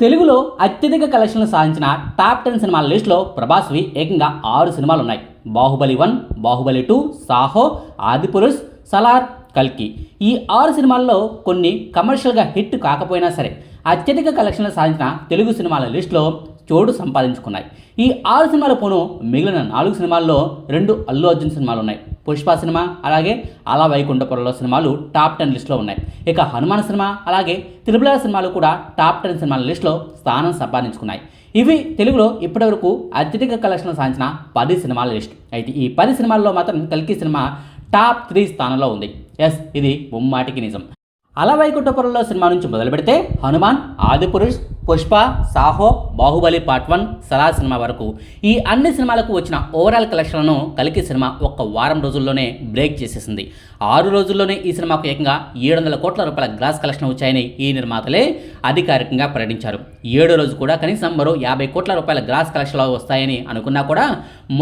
తెలుగులో అత్యధిక కలెక్షన్లు సాధించిన టాప్ టెన్ సినిమాల లిస్టులో ప్రభాస్వి ఏకంగా ఆరు సినిమాలు ఉన్నాయి బాహుబలి వన్ బాహుబలి టూ సాహో ఆదిపురుష్ సలార్ కల్కి. ఈ ఆరు సినిమాల్లో కొన్ని కమర్షియల్గా హిట్ కాకపోయినా సరే అత్యధిక కలెక్షన్లు సాధించిన తెలుగు సినిమాల లిస్టులో చోటు సంపాదించుకున్నాయి. ఈ ఆరు సినిమాల పోను మిగిలిన నాలుగు సినిమాల్లో రెండు అల్లు అర్జున్ సినిమాలు ఉన్నాయి. పుష్ప సినిమా అలాగే అలా వైకుంఠపురంలో సినిమాలు టాప్ టెన్ లిస్టులో ఉన్నాయి. ఇక హనుమాన్ సినిమా అలాగే త్రిపుల సినిమాలు కూడా టాప్ టెన్ సినిమాల లిస్టులో స్థానం సంపాదించుకున్నాయి. ఇవి తెలుగులో ఇప్పటివరకు అత్యధిక కలెక్షన్లు సాధించిన పది సినిమాల లిస్ట్. అయితే ఈ పది సినిమాల్లో మాత్రం కల్కి సినిమా టాప్ త్రీ స్థానంలో ఉంది. ఎస్ ఇది ముమ్మాటికి నిజం. అలా వైకుంఠపురంలో సినిమా నుంచి మొదలు పెడితే Hanuman Adipurush Pushpa Saaho Baahubali part one Salaar cinema వరకు. ఈ అన్ని సినిమాలకు వచ్చిన ఓవరాల్ కలెక్షన్లను కలికి సినిమా ఒక్క వారం రోజుల్లోనే బ్రేక్ చేసేసింది. ఆరు రోజుల్లోనే ఈ సినిమాకు ఏకంగా ఏడు వందల కోట్ల రూపాయల గ్రాస్ కలెక్షన్ వచ్చాయని ఈ నిర్మాతలే అధికారికంగా ప్రకటించారు. ఏడో రోజు కూడా కనీసం మరో యాభై కోట్ల రూపాయల గ్రాస్ కలెక్షన్లు వస్తాయని అనుకున్నా కూడా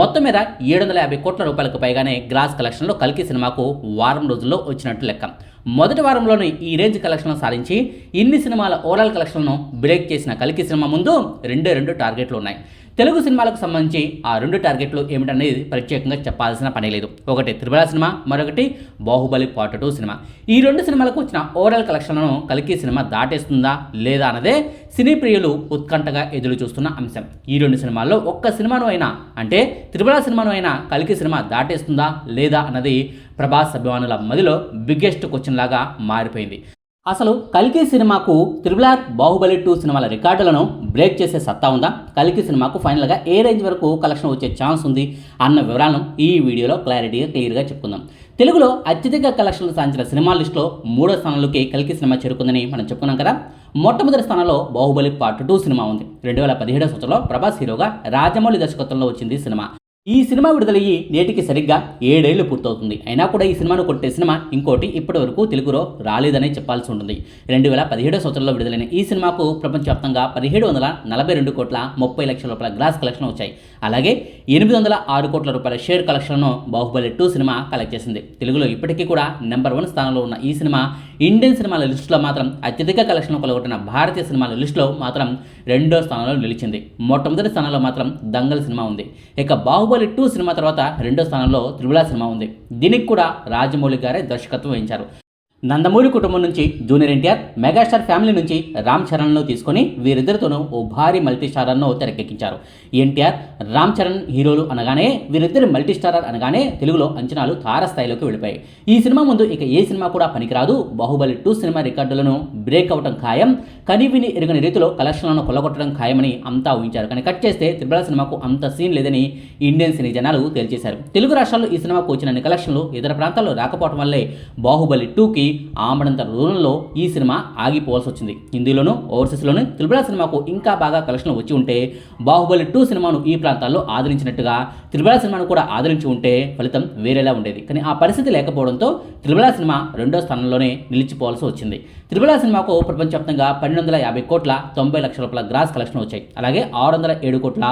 మొత్తం మీద ఏడు వందల యాభై కోట్ల రూపాయలకు పైగానే గ్రాస్ కలెక్షన్లు కలికి సినిమాకు వారం రోజుల్లో వచ్చినట్టు లెక్క. మొదటి వారంలోనే ఈ రేంజ్ కలెక్షన్లు సాధించి ఇన్ని సినిమాల ఓవరాల్ కలెక్షన్లను బ్రేక్ చేసిన కలికి సినిమా ముందు రెండే రెండు టార్గెట్లు ఉన్నాయి. తెలుగు సినిమాలకు సంబంధించి ఆ రెండు టార్గెట్లు ఏమిటనేది ప్రత్యేకంగా చెప్పాల్సిన పని లేదు. ఒకటి త్రిబుల సినిమా మరొకటి బాహుబలి పార్ట్ టూ సినిమా. ఈ రెండు సినిమాలకు వచ్చిన ఓవరాల్ కలెక్షన్లను కలికి సినిమా దాటేస్తుందా లేదా అన్నదే సినీ ప్రియులు ఉత్కంఠగా ఎదురు చూస్తున్న అంశం. ఈ రెండు సినిమాల్లో ఒక్క సినిమాను అయినా అంటే త్రిబుల సినిమాను అయినా కలికి సినిమా దాటేస్తుందా లేదా అన్నది ప్రభాస్ అభిమానుల మదిలో బిగ్గెస్ట్ క్వశ్చన్ లాగా మారిపోయింది. అసలు కల్కి సినిమాకు త్రిబులార్ బాహుబలి టూ సినిమాల రికార్డులను బ్రేక్ చేసే సత్తా ఉందా? కల్కి సినిమాకు ఫైనల్గా ఏ రేంజ్ వరకు కలెక్షన్ వచ్చే ఛాన్స్ ఉంది అన్న వివరాలను ఈ వీడియోలో క్లారిటీగా క్లియర్గా చెప్పుకుందాం. తెలుగులో అత్యధిక కలెక్షన్లు సాధించిన సినిమా లిస్టులో మూడో స్థానంలోకి కల్కి సినిమా చేరుకుందని మనం చెప్పుకున్నాం కదా? మొట్టమొదటి స్థానంలో బాహుబలి పార్ట్ టూ సినిమా ఉంది. రెండు వేల పదిహేడో సంవత్సరంలో ప్రభాస్ హీరోగా రాజమౌళి దర్శకత్వంలో వచ్చింది సినిమా. ఈ సినిమా విడుదలయ్యి నేటికి సరిగ్గా ఏడేళ్ళు పూర్తవుతుంది. అయినా కూడా ఈ సినిమాను కొట్టే సినిమా ఇంకోటి ఇప్పటి వరకు తెలుగులో రాలేదనే చెప్పాల్సి ఉంటుంది. రెండు వేల పదిహేడో సంవత్సరంలో విడుదలైన ఈ సినిమాకు ప్రపంచవ్యాప్తంగా పదిహేడు వందల నలభై రెండు కోట్ల ముప్పై లక్షల రూపాయల గ్రాస్ కలెక్షన్ వచ్చాయి. అలాగే ఎనిమిది వందల ఆరు కోట్ల రూపాయల షేర్ కలెక్షన్ను బాహుబలి టూ సినిమా కలెక్ట్ చేసింది. తెలుగులో ఇప్పటికీ కూడా నెంబర్ వన్ స్థానంలో ఉన్న ఈ సినిమా ఇండియన్ సినిమాల లిస్టులో మాత్రం అత్యధిక కలెక్షన్లు కొలగొట్టిన భారతీయ సినిమాల లిస్టులో మాత్రం రెండో స్థానంలో నిలిచింది. మొట్టమొదటి స్థానంలో మాత్రం దంగల్ సినిమా ఉంది. ఇక బాహుబలి టూ సినిమా తర్వాత రెండో స్థానంలో త్రిబుల సినిమా ఉంది. దీనికి కూడా రాజమౌళి గారే దర్శకత్వం వహించారు. నందమూరి కుటుంబం నుంచి జూనియర్ ఎన్టీఆర్ మెగాస్టార్ ఫ్యామిలీ నుంచి రామ్ చరణ్ను తీసుకొని వీరిద్దరితోనూ ఓ భారీ మల్టీ స్టారర్ను తెరకెక్కించారు ఎన్టీఆర్ రామ్ చరణ్ హీరోలు అనగానే వీరిద్దరి మల్టీ స్టారర్ అనగానే తెలుగులో అంచనాలు తారస్థాయిలోకి వెళ్ళిపోయాయి. ఈ సినిమా ముందు ఇక ఏ సినిమా కూడా పనికిరాదు. బాహుబలి టూ సినిమా రికార్డులను బ్రేక్ అవటం ఖాయం. కనివిని ఎరుగని రీతిలో కలెక్షన్లను కొల్లగొట్టడం ఖాయమని అంతా ఊహించారు. కానీ కట్ చేస్తే త్రిబుల సినిమాకు అంత సీన్ లేదని ఇండియన్ సినీ జనాలు తేల్చేశారు తెలుగు రాష్ట్రాల్లో ఈ సినిమాకు వచ్చిన కలెక్షన్లు ఇతర ప్రాంతాల్లో రాకపోవడం వల్లే బాహుబలి టూకి ఆమడంత దూరంలో ఈ సినిమా ఆగిపోవాల్సి వచ్చింది. హిందీలోనూ ఓవర్సీస్లోనూ త్రిబుల సినిమాకు ఇంకా బాగా కలెక్షన్లు వచ్చి ఉంటే బాహుబలి టూ సినిమాను ఈ ప్రాంతాల్లో ఆదరించినట్టుగా త్రిబుల సినిమాను కూడా ఆదరించి ఉంటే ఫలితం వేరేలా ఉండేది. కానీ ఆ పరిస్థితి లేకపోవడంతో త్రిబుల సినిమా రెండో స్థానంలోనే నిలిచిపోవాల్సి వచ్చింది. త్రిబుల సినిమాకు ప్రపంచవ్యాప్తంగా పన్నెండు వందల యాభై కోట్ల తొంభై లక్షల రూపాయల గ్రాస్ కలెక్షన్ వచ్చాయి. అలాగే ఆరు వందల ఏడు కోట్ల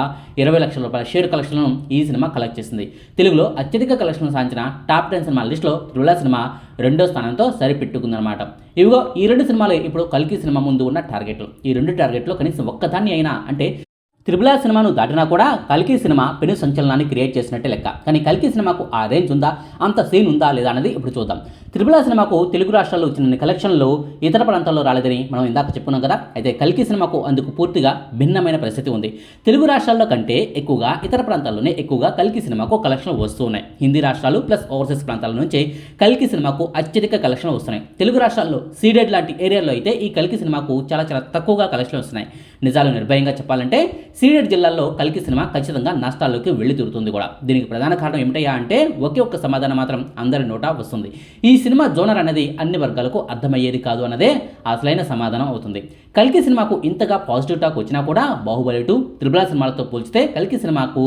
ఇరవై లక్షల రూపాయల షేర్ కలెక్షన్లను ఈ సినిమా కలెక్ట్ చేసింది. తెలుగులో అత్యధిక కలెక్షన్ సాధించిన టాప్ టెన్ సినిమా లిస్టులో త్రిబుల సినిమా రెండో స్థానంతో సరిపెట్టుకుందనమాట. ఇవిగో ఈ రెండు సినిమాలు ఇప్పుడు కల్కి సినిమా ముందు ఉన్న టార్గెట్లు. ఈ రెండు టార్గెట్లో కనీసం ఒక్కదాన్ని అయినా అంటే త్రిబుల సినిమాను దాటినా కూడా కల్కి సినిమా పెను సంచలనాన్ని క్రియేట్ చేసినట్టే లెక్క. కానీ కల్కి సినిమాకు ఆ రేంజ్ ఉందా? అంత సీన్ ఉందా లేదా అనేది ఇప్పుడు చూద్దాం. త్రిబుల సినిమాకు తెలుగు రాష్ట్రాల్లో వచ్చిన కలెక్షన్లు ఇతర ప్రాంతాల్లో రాలేదని మనం ఇందాక చెప్పుకున్నాం కదా. అయితే కల్కి సినిమాకు అందుకు పూర్తిగా భిన్నమైన పరిస్థితి ఉంది. తెలుగు రాష్ట్రాల్లో కంటే ఎక్కువగా ఇతర ప్రాంతాల్లోనే ఎక్కువగా కల్కి సినిమాకు కలెక్షన్లు వస్తూ ఉన్నాయి. హిందీ రాష్ట్రాలు ప్లస్ ఓవర్సీస్ ప్రాంతాల నుంచి కల్కి సినిమాకు అత్యధిక కలెక్షన్లు వస్తున్నాయి. తెలుగు రాష్ట్రాల్లో సీడెడ్ లాంటి ఏరియాలో అయితే ఈ కల్కి సినిమాకు చాలా చాలా తక్కువగా కలెక్షన్లు వస్తున్నాయి. నిజాలు నిర్భయంగా చెప్పాలంటే సీడెడ్ జిల్లాల్లో కల్కి సినిమా ఖచ్చితంగా నష్టాల్లోకి వెళ్ళి తిరుగుతుంది కూడా. దీనికి ప్రధాన కారణం ఏమిటయ్యా అంటే ఒకే ఒక్క సమాధానం మాత్రం అందరి నోట వస్తుంది. ఈ సినిమా జోనర్ అనేది అన్ని వర్గాలకు అర్థమయ్యేది కాదు అన్నదే అసలైన సమాధానం అవుతుంది. కల్కి సినిమాకు ఇంతగా పాజిటివ్ టాక్ వచ్చినా కూడా బాహుబలి టూ త్రిబుల సినిమాలతో పోల్చితే కల్కి సినిమాకు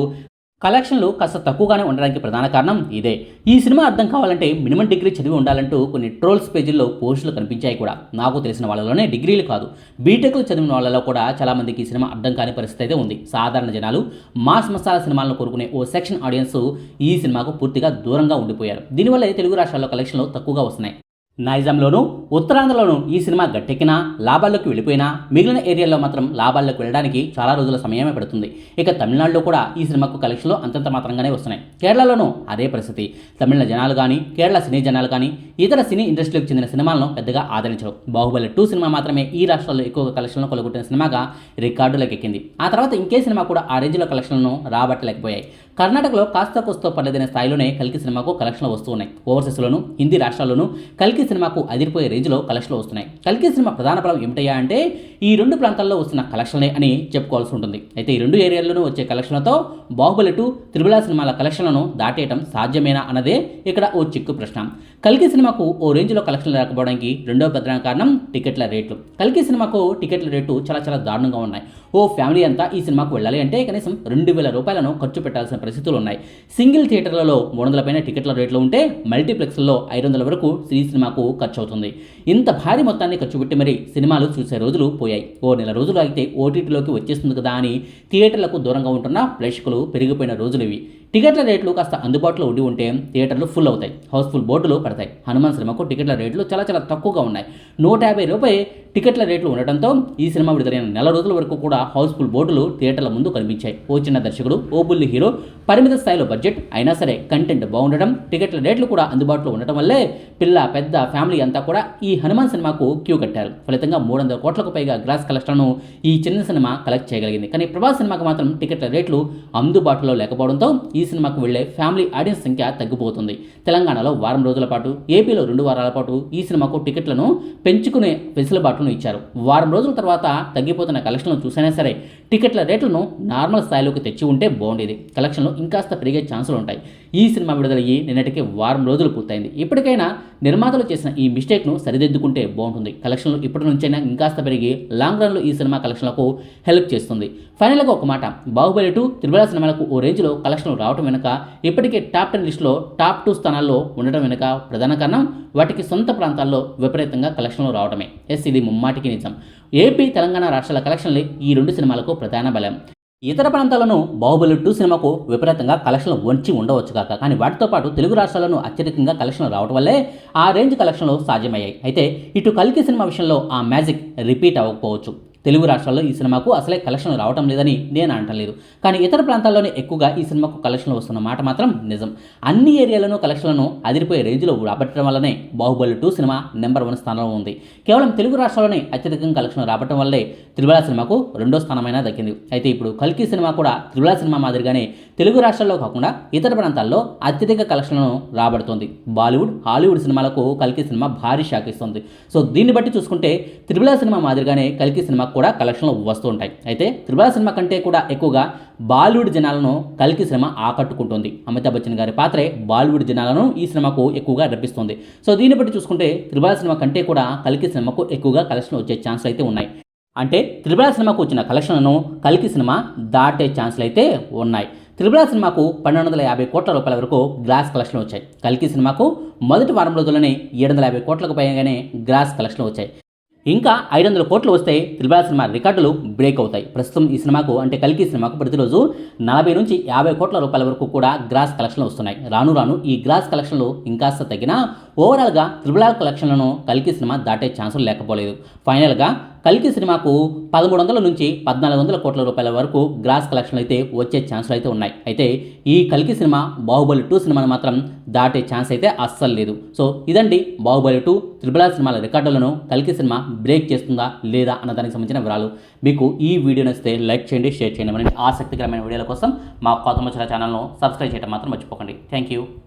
కలెక్షన్లు కాస్త తక్కువగానే ఉండడానికి ప్రధాన కారణం ఇదే. ఈ సినిమా అర్థం కావాలంటే మినిమం డిగ్రీ చదివి ఉండాలంటూ కొన్ని ట్రోల్స్ పేజీల్లో పోస్టులు కనిపించాయి కూడా. నాకు తెలిసిన వాళ్ళలోనే డిగ్రీలు కాదు. బీటెక్లు చదివిన వాళ్ళలో కూడా చాలామందికి ఈ సినిమా అర్థం కాని పరిస్థితి అయితే ఉంది. సాధారణ జనాలు మాస్ మసాలా సినిమాలను కోరుకునే ఓ సెక్షన్ ఆడియన్స్ ఈ సినిమాకు పూర్తిగా దూరంగా ఉండిపోయారు. దీనివల్ల తెలుగు రాష్ట్రాల్లో కలెక్షన్లు తక్కువగా వస్తున్నాయి. నైజాంలోను ఉత్తరాంధ్రలోను ఈ సినిమా గట్టెక్కినా లాభాల్లోకి వెళ్ళిపోయినా మిగిలిన ఏరియాల్లో మాత్రం లాభాల్లోకి వెళ్ళడానికి చాలా రోజుల సమయమే పడుతుంది. ఇక తమిళనాడులో కూడా ఈ సినిమాకు కలెక్షన్లు అంతంత మాత్రంగానే వస్తున్నాయి. కేరళలోనూ అదే పరిస్థితి. తమిళ జనాలు కానీ కేరళ సినీ జనాలు కానీ ఇతర సినీ ఇండస్ట్రీలకు చెందిన సినిమాలను పెద్దగా ఆదరించరు. బాహుబలి టూ సినిమా మాత్రమే ఈ రాష్ట్రాల్లో ఎక్కువ కలెక్షన్లు కొలగొట్టిన సినిమాగా రికార్డులకు ఎక్కింది ఆ తర్వాత ఇంకే సినిమా కూడా ఆ రేంజ్లో కలెక్షన్లను రాబట్టలేకపోయాయి. కర్ణాటకలో కాస్త కోస్తో పడదనే స్థాయిలోనే కల్కి సినిమాకు కలెక్షన్లు వస్తూ ఉన్నాయి. ఓవర్సీస్లోను హిందీ రాష్ట్రాల్లోనూ కల్కి సినిమాకు అదిరిపోయే రేంజ్లో కలెక్షన్లు వస్తున్నాయి. కల్కి సినిమా ప్రధాన బలం ఏమిటయ్యా అంటే ఈ రెండు ప్రాంతాల్లో వస్తున్న కలెక్షన్లే అని చెప్పుకోవాల్సి ఉంటుంది. అయితే ఈ రెండు ఏరియాల్లోనూ వచ్చే కలెక్షన్లతో బాహుబలి టూ త్రిబుల సినిమాల కలెక్షన్లను దాటేయటం సాధ్యమేనా అన్నదే ఇక్కడ ఓ చిక్కు ప్రశ్న. కల్కి సినిమాకు ఓ రేంజ్లో కలెక్షన్లు రాకపోవడానికి రెండో ప్రధాన కారణం టికెట్ల రేట్లు. కల్కి సినిమాకు టికెట్ల రేటు చాలా చాలా దారుణంగా ఉన్నాయి. ఓ ఫ్యామిలీ అంతా ఈ సినిమాకు వెళ్ళాలి అంటే కనీసం రెండు వేల రూపాయలను ఖర్చు పెట్టాల్సిన పరిస్థితులు ఉన్నాయి. సింగిల్ థియేటర్లలో మూడు వందల పైన టికెట్ల రేట్లు ఉంటే మల్టీప్లెక్స్లలో ఐదు వందల వరకు శ్రీ సినిమాకు ఖర్చు అవుతుంది ఇంత భారీ మొత్తాన్ని ఖర్చు పెట్టి మరి సినిమాలు చూసే రోజులు పోయాయి. ఓ నెల రోజులు అయితే ఓటీటీలోకి వచ్చేస్తుంది కదా అని థియేటర్లకు దూరంగా ఉంటున్న ప్రేక్షకులు పెరిగిపోయిన రోజులు ఇవి. టికెట్ల రేట్లు కాస్త అందుబాటులో ఉండి ఉంటే థియేటర్లు ఫుల్ అవుతాయి. హౌస్ఫుల్ బోర్డులు పడతాయి. హనుమాన్ సినిమాకు టికెట్ల రేట్లు చాలా చాలా తక్కువగా ఉన్నాయి. నూట యాభై రూపాయి టికెట్ల రేట్లు ఉండటంతో ఈ సినిమా విడుదలైన నెల రోజుల వరకు కూడా హౌస్ఫుల్ బోర్డులు థియేటర్ల ముందు కనిపించాయి. ఓ చిన్న దర్శకుడు ఓ బుల్లి హీరో పరిమిత స్థాయిలో బడ్జెట్ అయినా సరే కంటెంట్ బాగుండడం టికెట్ల రేట్లు కూడా అందుబాటులో ఉండటం వల్లే పిల్ల పెద్ద ఫ్యామిలీ అంతా కూడా ఈ హనుమాన్ సినిమాకు క్యూ కట్టారు. ఫలితంగా మూడు వందల కోట్లకు పైగా గ్రాస్ కలెక్షన్ను ఈ చిన్న సినిమా కలెక్ట్ చేయగలిగింది. కానీ ప్రభాస్ సినిమాకు మాత్రం టికెట్ల రేట్లు అందుబాటులో లేకపోవడంతో ఈ సినిమాకు వెళ్ళే ఫ్యామిలీ ఆడియన్స్ సంఖ్య తగ్గిపోతుంది. తెలంగాణలో వారం రోజుల పాటు ఏపీలో రెండు వారాల పాటు ఈ సినిమాకు టికెట్లను పెంచుకునే వెసులుబాటును ఇచ్చారు. వారం రోజుల తర్వాత తగ్గిపోతున్న కలెక్షన్లు చూసినా సరే టికెట్ల రేట్లను నార్మల్ స్థాయిలోకి తెచ్చి ఉంటే బాగుండేది. కలెక్షన్లు ఇంకాస్త పెరిగే ఛాన్సులు ఉంటాయి. ఈ సినిమా విడుదలయ్యి నిన్నటికి వారం రోజులు పూర్తయింది. ఇప్పటికైనా నిర్మాతలు చేసిన ఈ మిస్టేక్ను సరిదిద్దుకుంటే బాగుంటుంది. కలెక్షన్లు ఇప్పటి నుంచైనా ఇంకాస్త పెరిగి లాంగ్ రన్లో ఈ సినిమా కలెక్షన్లకు హెల్ప్ చేస్తుంది. ఫైనల్గా ఒక మాట. బాహుబలి టూ త్రిబుల సినిమాలకు ఓ రేంజ్లో కలెక్షన్లు రావడం వెనుక ఇప్పటికే టాప్ టెన్ లిస్టులో టాప్ టూ స్థానాల్లో ఉండటం వెనుక ప్రధాన కారణం వాటికి సొంత ప్రాంతాల్లో విపరీతంగా కలెక్షన్లు రావడమే ఎస్ ఇది ముమ్మాటికి నిజం. ఏపీ తెలంగాణ రాష్ట్రాల కలెక్షన్లు ఈ రెండు సినిమాలకు ప్రధాన బలం. ఇతర ప్రాంతాలను బాహుబలి టూ సినిమాకు విపరీతంగా కలెక్షన్లు వంచి ఉండవచ్చు కాక కానీ వాటితో పాటు తెలుగు రాష్ట్రాలను అత్యధికంగా కలెక్షన్లు రావడం వల్లే ఆ రేంజ్ కలెక్షన్లు సాధ్యమయ్యాయి. అయితే ఇటు కల్కి సినిమా విషయంలో ఆ మ్యాజిక్ రిపీట్ అవ్వకపోవచ్చు. తెలుగు రాష్ట్రాల్లో ఈ సినిమాకు అసలే కలెక్షన్లు రావటం లేదని నేను అంటలేదు. కానీ ఇతర ప్రాంతాల్లోనే ఎక్కువగా ఈ సినిమాకు కలెక్షన్లు వస్తున్న మాట మాత్రం నిజం. అన్ని ఏరియాలను కలెక్షన్లను అదిరిపోయే రేంజ్లో రాబట్టడం వల్లనే Baahubali two cinema number one స్థానంలో ఉంది. కేవలం తెలుగు రాష్ట్రాల్లోనే అత్యధికంగా కలెక్షన్ రావటం వల్లే త్రిబుల సినిమాకు రెండో స్థానమైనా దక్కింది. అయితే ఇప్పుడు కల్కి సినిమా కూడా త్రిబుల సినిమా మాదిరిగానే తెలుగు రాష్ట్రాల్లో కాకుండా ఇతర ప్రాంతాల్లో అత్యధిక కలెక్షన్లను రాబడుతోంది. బాలీవుడ్ హాలీవుడ్ సినిమాలకు కల్కి సినిమా భారీ షాక్ ఇస్తుంది. సో దీన్ని బట్టి చూసుకుంటే త్రిబుల సినిమా మాదిరిగానే కల్కి సినిమా కూడా కలెక్షన్లు వస్తూ ఉంటాయి. అయితే త్రిబుల సినిమా కంటే కూడా ఎక్కువగా బాలీవుడ్ జనాలను కల్కి సినిమా ఆకట్టుకుంటుంది. అమితాబ్ బచ్చన్ గారి పాత్రే బాలీవుడ్ జనాలను ఈ సినిమాకు ఎక్కువగా రప్పిస్తుంది. సో దీన్ని బట్టి చూసుకుంటే త్రిబుల సినిమా కంటే కూడా కల్కి సినిమాకు ఎక్కువగా కలెక్షన్లు వచ్చే ఛాన్సులు అయితే ఉన్నాయి. అంటే త్రిబుల సినిమాకు వచ్చిన కలెక్షన్లను కల్కి సినిమా దాటే ఛాన్సులు అయితే ఉన్నాయి. త్రిబుల సినిమాకు పన్నెండు వందల యాభై కోట్ల రూపాయల వరకు గ్రాస్ కలెక్షన్లు వచ్చాయి. కల్కి సినిమాకు మొదటి వారం రోజుల్లోనే ఏడు వందల యాభై కోట్లకు పైగానే గ్రాస్ కలెక్షన్లు వచ్చాయి. ఇంకా ఐదు వందల కోట్లు వస్తే త్రిబుల సినిమా రికార్డులు బ్రేక్ అవుతాయి. ప్రస్తుతం ఈ సినిమాకు అంటే కల్కి సినిమాకు ప్రతిరోజు నలభై నుంచి యాభై కోట్ల రూపాయల వరకు కూడా గ్రాస్ కలెక్షన్లు వస్తున్నాయి. రాను రాను ఈ గ్రాస్ కలెక్షన్లు ఇంకాస్త తగ్గినా ఓవరాల్గా త్రిబుల కలెక్షన్లను కల్కి సినిమా దాటే ఛాన్సులు లేకపోలేదు. ఫైనల్గా కల్కి సినిమాకు పదమూడు వందల నుంచి పద్నాలుగు వందల కోట్ల రూపాయల వరకు గ్రాస్ కలెక్షన్లు అయితే వచ్చే ఛాన్సులు అయితే ఉన్నాయి. అయితే ఈ కల్కి సినిమా బాహుబలి టూ సినిమాను మాత్రం దాటే ఛాన్స్ అయితే అస్సలు లేదు. సో ఇదండి బాహుబలి టూ త్రిబుల సినిమాల రికార్డులను కల్కి సినిమా బ్రేక్ చేస్తుందా లేదా అన్న దానికి సంబంధించిన వివరాలు మీకు ఈ వీడియో నచ్చితే లైక్ చేయండి షేర్ చేయండి. మరి ఆసక్తికరమైన వీడియోల కోసం మా కొత్త ముచ్చల ఛానల్ను సబ్స్క్రైబ్ చేయడం మాత్రం మర్చిపోకండి. Thank you.